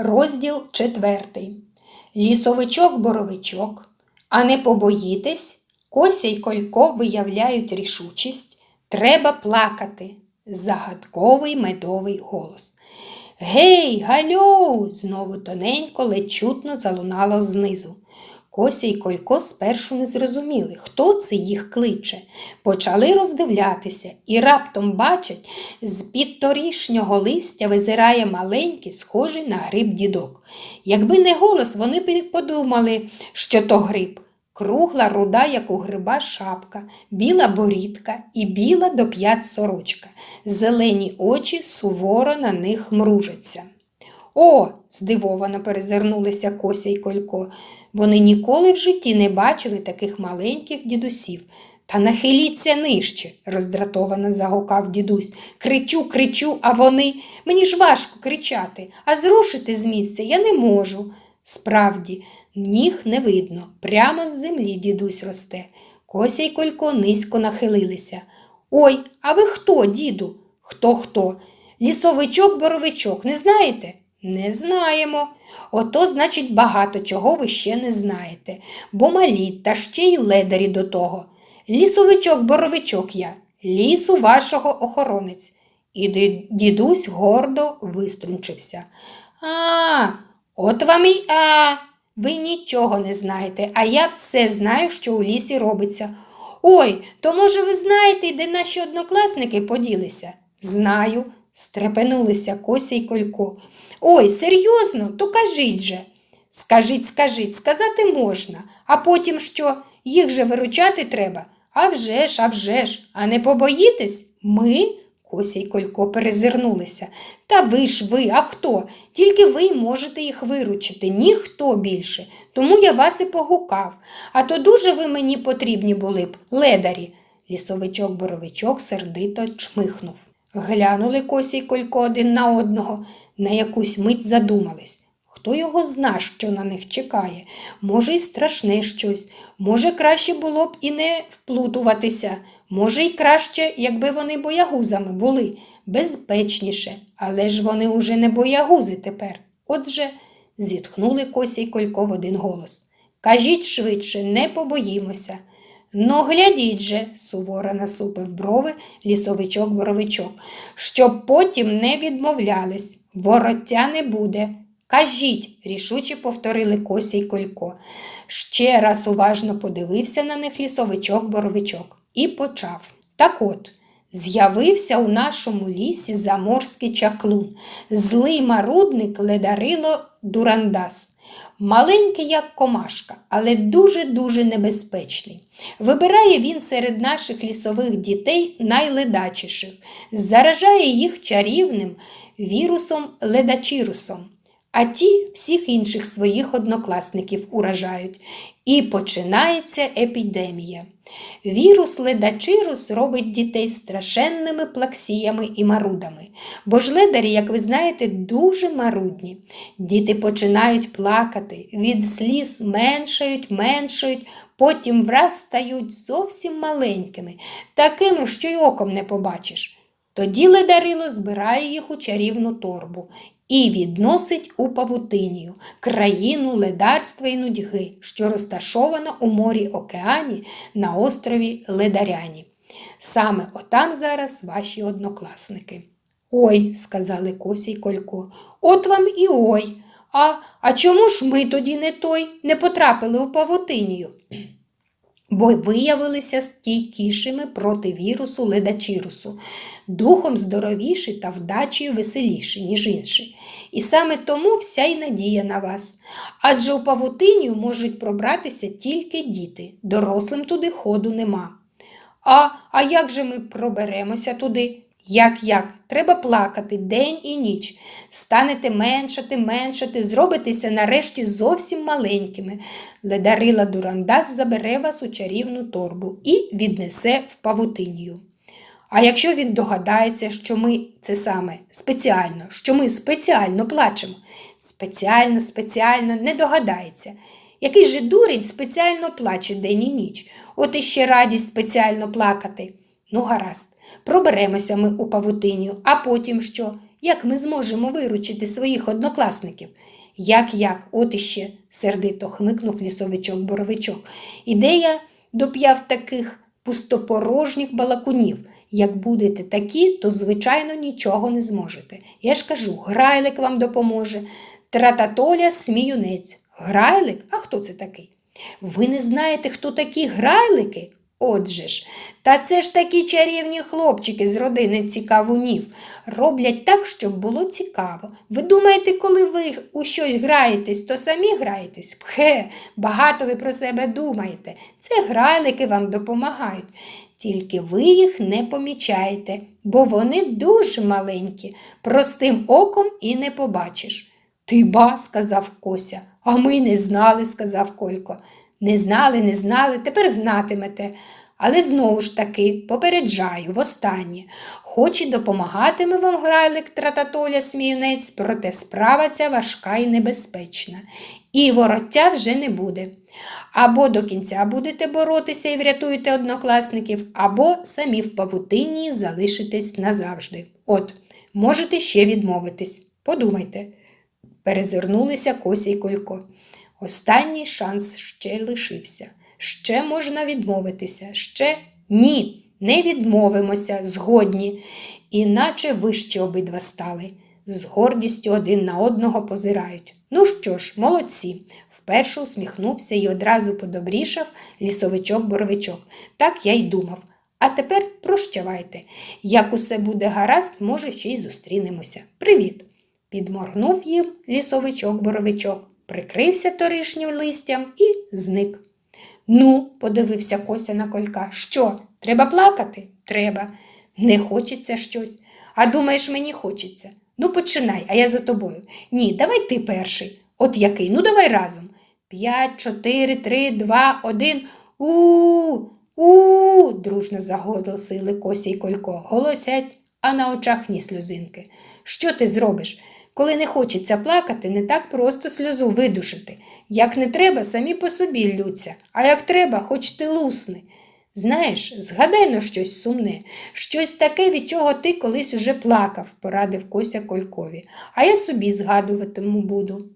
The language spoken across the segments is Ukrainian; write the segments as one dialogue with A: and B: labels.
A: Розділ четвертий. Лісовичок-боровичок. А не побоїтесь, Кося й Колько виявляють рішучість. Треба плакати. Загадковий медовий голос. Гей, гальоу! знову тоненько, ледь чутно залунало знизу. Кося й Колько спершу не зрозуміли, хто це їх кличе. Почали роздивлятися і раптом бачать, з-під торішнього листя визирає маленький, схожий на гриб дідок. Якби не голос, вони б подумали, що то гриб. Кругла руда, як у гриба шапка, біла борідка і біла до п'ят сорочка. Зелені очі суворо на них мружаться. О, здивовано перезирнулися Кося й Колько. Вони ніколи в житті не бачили таких маленьких дідусів. Та нахиліться нижче, роздратовано загукав дідусь. Кричу, кричу, а вони. Мені ж важко кричати, а зрушити з місця я не можу. Справді, ніг не видно, прямо з землі дідусь росте. Кося й Колько низько нахилилися. Ой, а ви хто, діду? Хто хто? Лісовичок-боровичок, не знаєте? Не знаємо. Ото, значить, багато чого ви ще не знаєте, бо малі та ще й ледарі до того. Лісовичок-боровичок я, лісу вашого охоронець. І дідусь гордо виструнчився. А, от вам і а. Ви нічого не знаєте, а я все знаю, що у лісі робиться. Ой, то може ви знаєте, де наші однокласники поділися? Знаю, стрепенулися Кося й Колько. Ой, серйозно, то кажіть же. Скажіть, скажіть, сказати можна, а потім що? Їх же виручати треба. А вже ж, а вже ж, а не побоїтесь? Ми? Кося й Колько перезирнулися. Та ви ж ви, а хто? Тільки ви можете їх виручити, ніхто більше. Тому я вас і погукав. А то дуже ви мені потрібні були б, ледарі. Лісовичок-боровичок сердито чмихнув. Глянули Кося й Колько один на одного, на якусь мить задумались. Хто його зна, що на них чекає? Може, й страшне щось, може, краще було б і не вплутуватися, може, й краще, якби вони боягузами були, безпечніше, але ж вони уже не боягузи тепер. Отже, зітхнули Кося й Колько в один голос. Кажіть швидше, не побоїмося. Ну, глядіть же, суворо насупив брови лісовичок-боровичок, щоб потім не відмовлялись, вороття не буде. Кажіть, рішуче повторили Кося й Колько. Ще раз уважно подивився на них лісовичок-боровичок і почав. Так от, з'явився у нашому лісі заморський чаклун, злий марудник ледарило Дурандас. Маленький, як комашка, але дуже-дуже небезпечний. Вибирає він серед наших лісових дітей найледачіших, заражає їх чарівним вірусом ледачірусом, а ті всіх інших своїх однокласників уражають. І починається епідемія. Вірус ледачирус робить дітей страшенними плаксіями і марудами. Бо ж ледарі, як ви знаєте, дуже марудні. Діти починають плакати, від сліз меншають, меншають, потім враз стають зовсім маленькими, такими, що й оком не побачиш. Тоді ледарило збирає їх у чарівну торбу і відносить у павутинію, країну ледарства і нудьги, що розташована у морі океані на острові Ледаряні. Саме отам зараз ваші однокласники. Ой, сказали Кося й Колько, от вам і ой. А, а чому ж ми тоді не той не потрапили у павутинію? Бо виявилися стійкішими проти вірусу ледачірусу, духом здоровіші та вдачею веселіші, ніж інші. І саме тому вся й надія на вас. Адже у павутинію можуть пробратися тільки діти, дорослим туди ходу нема. А, а як же ми проберемося туди? Як як? Треба плакати день і ніч. Станете меншати, меншати, зробитеся нарешті зовсім маленькими. Ледарила Дурандас забере вас у чарівну торбу і віднесе в павутинію. А якщо він догадається, що ми це саме спеціально, що ми спеціально плачемо, спеціально, спеціально не догадається. Який же дурень спеціально плаче день і ніч, от іще радість спеціально плакати. Ну, гаразд, проберемося ми у павутиню, а потім що? як ми зможемо виручити своїх однокласників. Як як, от іще, сердито хмикнув лісовичок боровичок. Ідея доп'яв таких пустопорожніх балакунів. Як будете такі, то, звичайно, нічого не зможете. Я ж кажу, грайлик вам допоможе. Трататоля сміюнець. Грайлик? А хто це такий? Ви не знаєте, хто такі грайлики? Отже ж, та це ж такі чарівні хлопчики з родини цікавунів. Роблять так, щоб було цікаво. Ви думаєте, коли ви у щось граєтесь, то самі граєтесь? Пхе, багато ви про себе думаєте. Це грайлики вам допомагають. Тільки ви їх не помічаєте, бо вони дуже маленькі, простим оком і не побачиш. Ти ба, сказав Кося, а ми не знали, сказав Колько. Не знали, не знали, тепер знатимете. Але знову ж таки попереджаю востаннє. Хоч і допомагатиме вам грайлик трататоля сміюнець, проте справа ця важка і небезпечна. І вороття вже не буде. Або до кінця будете боротися і врятуєте однокласників, або самі в павутині залишитесь назавжди. От, можете ще відмовитись. Подумайте. Перезирнулися Кося й Колько. Останній шанс ще лишився. Ще можна відмовитися, ще ні, не відмовимося, згодні, іначе вище обидва стали. З гордістю один на одного позирають. Ну що ж, молодці. Вперше усміхнувся і одразу подобрішав лісовичок-боровичок. Так я й думав. А тепер прощавайте. Як усе буде гаразд, може, ще й зустрінемося. Привіт! Підморгнув їм лісовичок-боровичок, прикрився торишнім листям і зник. Ну, подивився Кося на колька. Що, треба плакати? Треба. Не хочеться щось. А думаєш, мені хочеться. Ну, починай, а я за тобою. Ні, давай ти перший. От який? Ну, давай разом. П'ять, чотири, три, два, один. У. У. дружно заголосили Кося й Колько. Голосять, а на очах ні сльозинки. Що ти зробиш? Коли не хочеться плакати, не так просто сльозу видушити. Як не треба, самі по собі лються, а як треба, хоч ти лусни. Знаєш, згадай на щось сумне, щось таке, від чого ти колись уже плакав, порадив Кося Колькові, а я собі згадуватиму буду.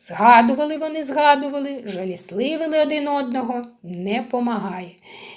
A: Згадували вони, згадували, жалісливили один одного, не помагає.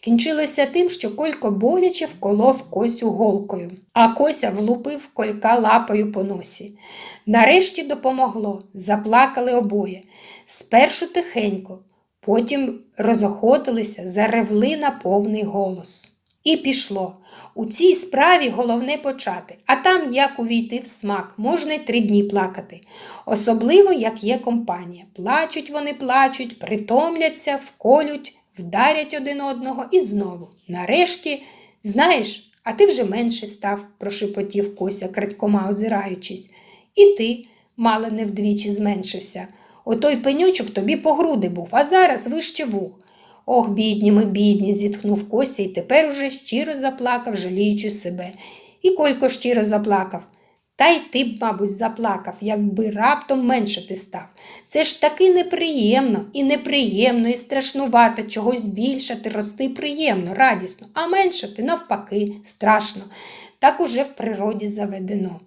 A: Кінчилося тим, що Колько боляче вколов Косю голкою, а Кося влупив колька лапою по носі. Нарешті допомогло, заплакали обоє. Спершу тихенько, потім розохотилися, заревли на повний голос. І пішло. У цій справі головне почати, а там як увійти в смак, можна й три дні плакати. Особливо, як є компанія. Плачуть вони, плачуть, притомляться, вколють, вдарять один одного і знову. Нарешті, знаєш, а ти вже менше став, прошепотів Кося, крадькома озираючись. І ти, мало не вдвічі, зменшився. Отой пенючок тобі по груди був, а зараз вище вух. Ох, бідні ми, бідні, зітхнув Кося і тепер уже щиро заплакав, жаліючи себе. І Колько щиро заплакав. Та й ти б, мабуть, заплакав, якби раптом меншати став. Це ж таки неприємно, і неприємно, і страшнувато чогось більшати, рости приємно, радісно, а меншати навпаки, страшно. Так уже в природі заведено.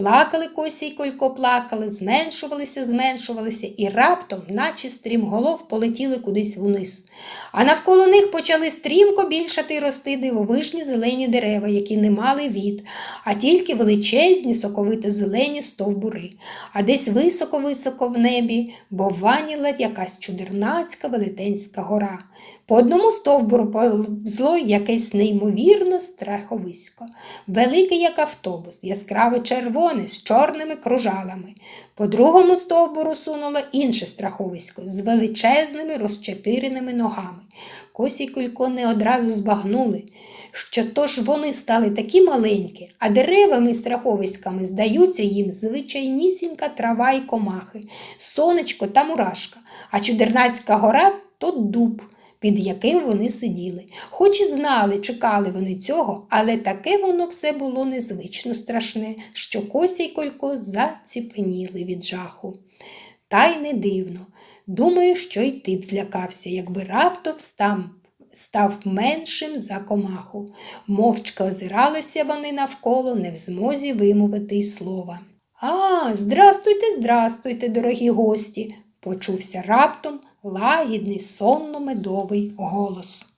A: Плакали Кося й Колько плакали, зменшувалися, зменшувалися і раптом, наче стрімголов, полетіли кудись вниз. А навколо них почали стрімко більшати й рости дивовижні зелені дерева, які не мали від, а тільки величезні, соковито зелені стовбури. А десь високо-високо в небі бованіла якась чудернацька велетенська гора. По одному стовбуру повзло якесь неймовірно страховисько, великий, як автобус, яскраво червоне з чорними кружалами. По другому стовбуру сунуло інше страховисько з величезними розчепиреними ногами. Косі й Колько не одразу збагнули, що то ж вони стали такі маленькі, а деревами і страховиськами здаються їм звичайнісінька трава й комахи, сонечко та мурашка, а чудернацька гора то дуб під яким вони сиділи. Хоч і знали, чекали вони цього, але таке воно все було незвично страшне, що Кося й Колько заціпеніли від жаху. Та й не дивно. Думаю, що й ти б злякався, якби раптом там став меншим за комаху. Мовчки озиралися вони навколо, не в змозі вимовити й слова. А, здрастуйте, здрастуйте, дорогі гості, почувся раптом лагідний сонно-медовий голос.